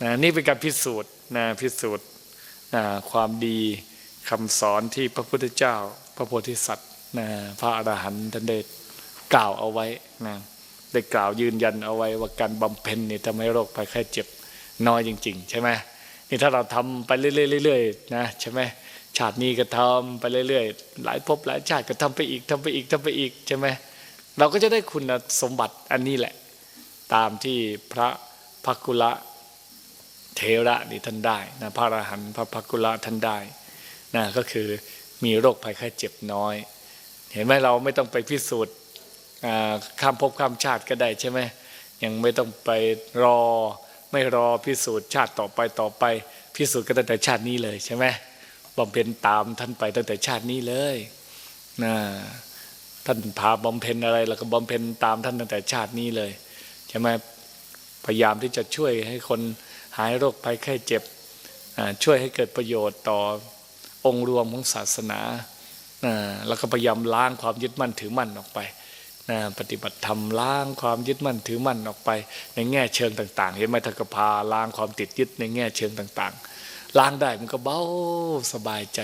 นะนี่เป็นการพิสูจน์นะพิสูจน์นะความดีคำสอนที่พระพุทธเจ้า พระโพธิสัตว์นะพระอรหันต์ท่านได้กล่าวเอาไว้นะได้กล่าวยืนยันเอาไว้ว่าการบำเพ็ญนี่ทำให้โรคภัยไข้เจ็บน้อยจริง ๆ ใช่ไหมนี่ถ้าเราทำไปเรื่อยๆๆนะใช่ไหมชาตินี้ก็ทำไปเรื่อยๆ หลายภพหลายชาติก็ทำไปอีกทำไปอีกทำไปอีกใช่ไหมเราก็จะได้คุณสมบัติอันนี้แหละ ตามที่พระพักกุละ เทระนี่ท่านได้นะพระอรหันต์พระพักกุละท่านได้นะก็คือมีโรคภัยไข้เจ็บน้อย เห็นไหมเราไม่ต้องไปพิสูจน์อ่าข้ามภพข้ามชาติก็ได้ใช่ไหมยังไม่ต้องไปรอไม่รอพิสูจน์ชาติต่อไปต่อไป พิสูจน์กันตั้งแต่ชาตินี้เลยใช่ไหมบำเพ็ญตามท่านไปตั้งแต่ชาตินี้เลยนะท่านพาบำเพ็ญอะไรเราก็บำเพ็ญตามท่านตั้งแต่ชาตินี้เลยใช่ไหมพยายามที่จะช่วยให้คน หายโรคภัยไข้เจ็บ ช่วยให้เกิดประโยชน์ต่อองค์รวมของศาสนา แล้วก็พยายามล้างความยึดมั่นถือมั่นออกไป ปฏิบัติธรรมล้างความยึดมั่นถือมั่นออกไป ในแง่เชิงต่างๆ เห็นไหมทกพาล้างความติดยึดในแง่เชิงต่างๆ ล้างได้มันก็เบาสบายใจ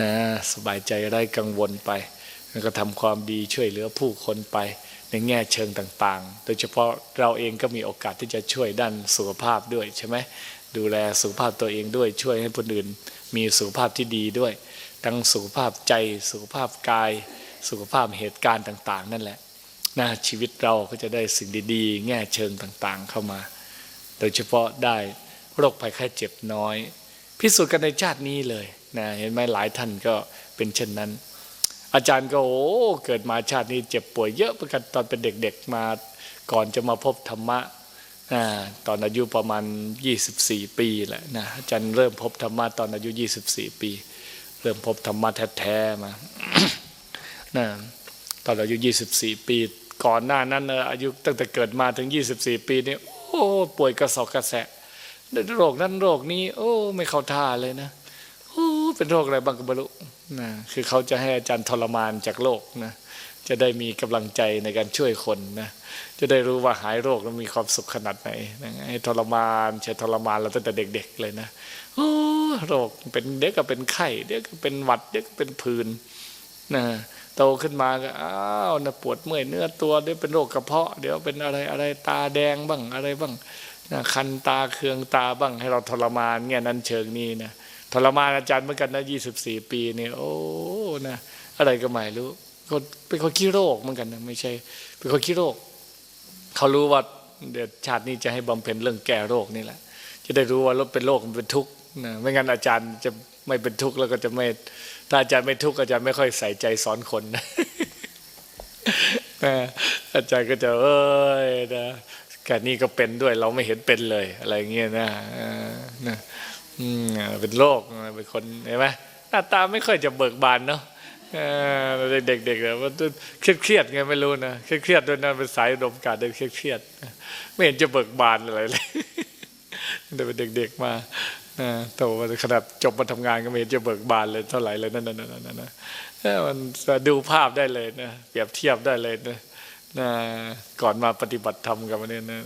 นะสบายใจไร้กังวลไปแล้วก็ทำความดีช่วยเหลือผู้คนไป ในแง่เชิงต่างๆ โดยเฉพาะเราเองก็มีโอกาสที่จะช่วยด้านสุขภาพด้วยใช่ไหมดูแลสุขภาพตัวเองด้วยช่วยให้คนอื่นมีสุขภาพที่ดีด้วย ทั้งสุขภาพใจสุขภาพกาย สุขภาพเหตุการณ์ต่าง ๆ นั่นแหละนะชีวิตเราก็จะได้สิ่งดีๆ แง่เชิงต่างๆ เข้ามา โดยเฉพาะได้โรคภัยไข้เจ็บน้อย พิสูจน์กันในชาตินี้เลยนะเห็นไหมหลายท่านก็เป็นเช่นนั้น อาจารย์ก็โอ้เกิดมาชาตินี้เจ็บป่วยเยอะประกันตอนเป็นเด็กๆมาก่อนจะมาพบธรรมะอตอนอายุประมาณ 24 ปีแหละนะอาจารย์เริ่มพบธรรมะตอนอายุ 24 ปี เริ่มพบธรรมะแท้ๆมานะตอนอายุ 24 ปี ก่อนหน้านั้นนะอายุตั้งแต่เกิดมาถึง 24 ปีนี่โอ้ป่วยกระสอบกระแสะโรคนั้นโรคนี้ โอ้ ไม่เข้าท่าเลยนะ เป็นโรคอะไรบ้างก็ไม่รู้นะคือเขาจะให้อาจารย์ทรมานจากโลกนะจะได้มีกำลังใจในการช่วยคนนะจะได้รู้ว่าหายโรคแล้วมีความสุขขนาดไหนนะให้ทรมานใช้ทรมานเราตั้งแต่เด็ก ๆ เลยนะโอ้โรคเป็นเด็กก็เป็นไข้เด็กก็เป็นหวัดเด็กก็เป็นผื่นนะโตขึ้นมาก็อ้าวนะปวดเมื่อยเนื้อตัวเดี๋ยวเป็นโรคกระเพาะ เดี๋ยวเป็นอะไรอะไรตาแดงบ้างอะไรบ้างนะคันตาเคืองตาบ้างให้เราทรมานเงี้ยนั้นเชิงนี้นะ รมานอาจารย์เหมือนกันนะยี่สิบสี่ปีเนี่ยโอ้นะอะไรก็ไม่รู้คนเป็นคนขี้โรคเหมือนกันนะไม่ใช่ เป็นคนขี้โรค เขารู้ว่าเดี๋ยวชาตินี้จะให้บำเพ็ญเรื่องแก้โรคนี่แหละ จะได้รู้ว่าลดเป็นโรคมันเป็นทุกข์นะไม่งั้นอาจารย์จะไม่เป็นทุกข์แล้วก็จะไม่ถ้าอาจารย์ไม่ทุกข์อาจารย์ไม่ค่อยใส่ใจสอนคนนะอาจารย์ก็จะเอ้ยนะแค่นี้ก็เป็นด้วยเราไม่เห็นเป็นเลยอะไรเงี้ยนะนะ เป็นโรคเป็นคนเห็นไหมหน้าตาไม่ค่อยจะเบิกบานเนาะเด็กๆเนี่ยมันเครียดๆไงไม่รู้นะเครียดๆด้วยนะเป็นสายดมการณ์เครียดๆไม่เห็นจะเบิกบานอะไรเลยเด็กเป็นเด็กๆมาโตมาขนาดจบมาทำงานก็ไม่เห็นจะเบิกบานเลยเท่าไหร่เลยนั่นนั่นนั่นนะมันดูภาพได้เลยนะเปรียบเทียบได้เลยนะนะก่อนมาปฏิบัติธรรมกับมันเนี่ยนะ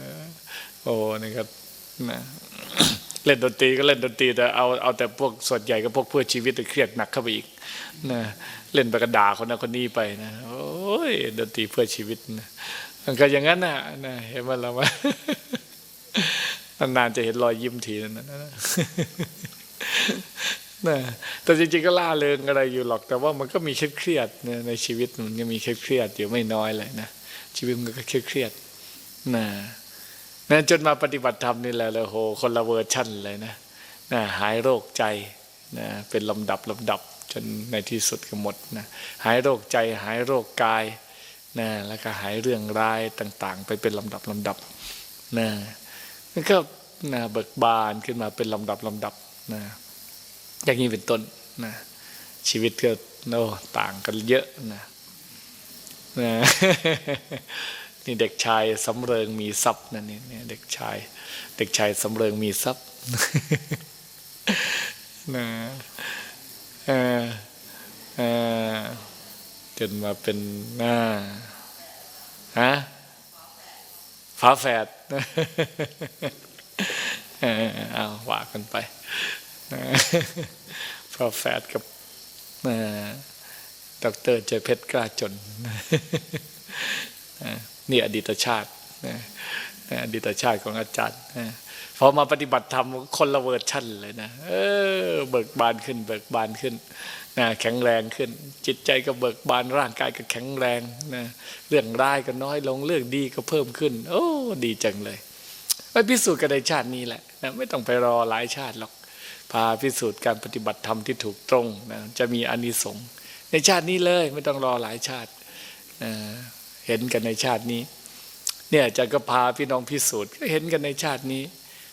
โอ้นี่ครับนะ เล่นดนตรีก็เล่นดนตรีแต่เอาเอาแต่พวกส่วนใหญ่ก็พวกเพื่อชีวิตเครียดหนักเข้าไปอีกนะเล่นไปกระดาคนนั้นคนนี้ไปนะโอ้ยดนตรีเพื่อชีวิตนะมันก็อย่างนั้นนะนะเห็นมันเราไหมนานๆจะเห็นรอยยิ้มทีนั้นนะนะแต่จริงๆก็ล่าเริงอะไรอยู่หรอก แต่ว่ามันก็มีเครียดในชีวิตมันก็มีเครียดอยู่ไม่น้อยเลยนะชีวิตมันก็เครียดนะ นะจนมาปฏิบัติธรรมนี่แหละเลยโหคนละเวอร์ชั่นเลยนะนะหายโรคใจนะเป็นลำดับลำดับจนในที่สุดก็หมดนะหายโรคใจหายโรคกายนะแล้วก็หายเรื่องร้ายต่างๆ ไปเป็นลำดับลำดับนะมันก็นะเบิกบานขึ้นมาเป็นลำดับลำดับนะอย่างนี้เป็นต้นนะชีวิตก็โอ้ต่างกันเยอะนะนะ นี่เด็กชายสำเริงมีทรัพย์นั่นนี่เด็กชาย เด็กชายสำเริงมีทรัพย์นะเออเออจนมาเป็นหน้าฮะฝาแฝดเออเอาว่ากันไปนะพอแฟดกับเออดอกเตอร์เจเพชรกล้าจน นะนี่อดีตชาตินะอดีตชาติของอาจารย์นะพอมาปฏิบัติธรรมคนละเวอร์ชั่นเลยนะเออเบิกบานขึ้น เบิกบานขึ้นนะแข็งแรงขึ้น จิตใจก็เบิกบานร่างกายก็แข็งแรงนะเรื่องร้ายก็น้อยลงเรื่องดีก็เพิ่มขึ้น โอ้ดีจังเลยไปพิสูจน์กันในชาตินี้แหละนะไม่ต้องไปรอหลายชาติหรอกพาพิสูจน์การปฏิบัติธรรมที่ถูกตรงนะจะมีอานิสงส์ในชาตินี้เลยไม่ต้องรอหลายชาตินะ เห็นกันในชาตินี้ เนี่ยอาจะก็พาพี่น้องพิสูจน์ก็เห็นกันในชาตินี้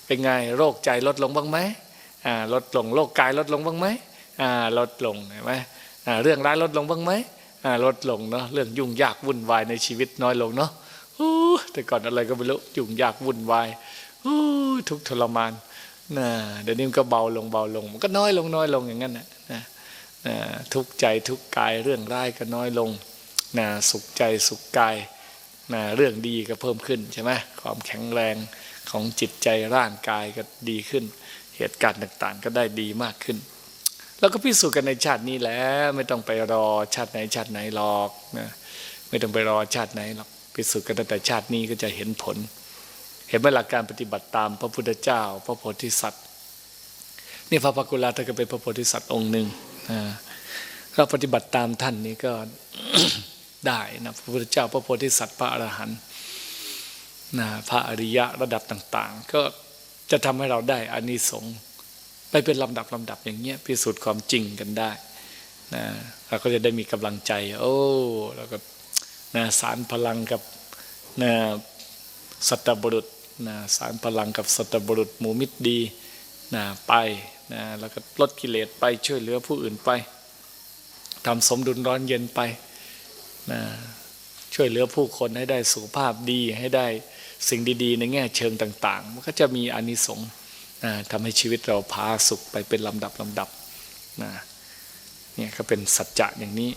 เป็นไงโรคใจลดลงบ้างไหมอ่าลดลงโรคกายลดลงบ้างไหมอ่าลดลงเห็นไหมอ่าเรื่องร้ายลดลงบ้างไหมอ่าลดลงเนาะเรื่องยุ่งยากวุ่นวายในชีวิตน้อยลงเนาะอู้แต่ก่อนอะไรก็ไม่รู้ยุ่งยากวุ่นวายอู้ทุกทรมานนะเดี๋ยวนี้มันก็เบาลงเบาลง มันก็น้อยลงน้อยลงอย่างนั้นนะนะทุกใจทุกกายเรื่องร้ายก็น้อยลง นะสุขใจสุขกายนะเรื่องดีก็เพิ่มขึ้นใช่ไหมความแข็งแรงของจิตใจร่างกายก็ดีขึ้น เหตุการณ์ต่างๆ ก็ได้ดีมากขึ้น แล้วก็พิสูจน์กันในชาตินี้แล้วไม่ต้องไปรอชาติไหนชาติไหนหรอกนะไม่ต้องไปรอชาติไหนหรอกพิสูจน์กันตั้งแต่ชาตินี้ก็จะเห็นผล เห็นไหมหลักการปฏิบัติตามพระพุทธเจ้า พระโพธิสัตว์นี่พระปักกุลาท่านก็เป็นพระโพธิสัตว์องค์หนึ่งนะก็ปฏิบัติตามท่านนี้ก็ ได้นะพระพุทธเจ้าพระโพธิสัตว์พระอรหันต์นะพระอริยะระดับต่าง ๆ ก็จะทำให้เราได้อานิสงส์ไปเป็นลำดับลำดับอย่างเงี้ยพิสูจน์ความจริงกันได้นะเราก็จะได้มีกำลังใจ โอ้แล้วก็นะสารพลังกับนะสัตบุรุษนะสารพลังกับสัตบุรุษหมู่มิตรดีนะไปนะแล้วก็ลดกิเลสไปช่วยเหลือผู้อื่นไปทำสมดุลร้อนเย็นไป นะช่วยเหลือผู้คนให้ได้สุขภาพดีให้ได้สิ่งดีๆ ในแง่เชิงต่าง ๆ มันก็จะมีอานิสงส์นะทำให้ชีวิตเราพาสุขไปเป็นลำดับลำดับนะเนี่ยก็เป็นสัจจะอย่างนี้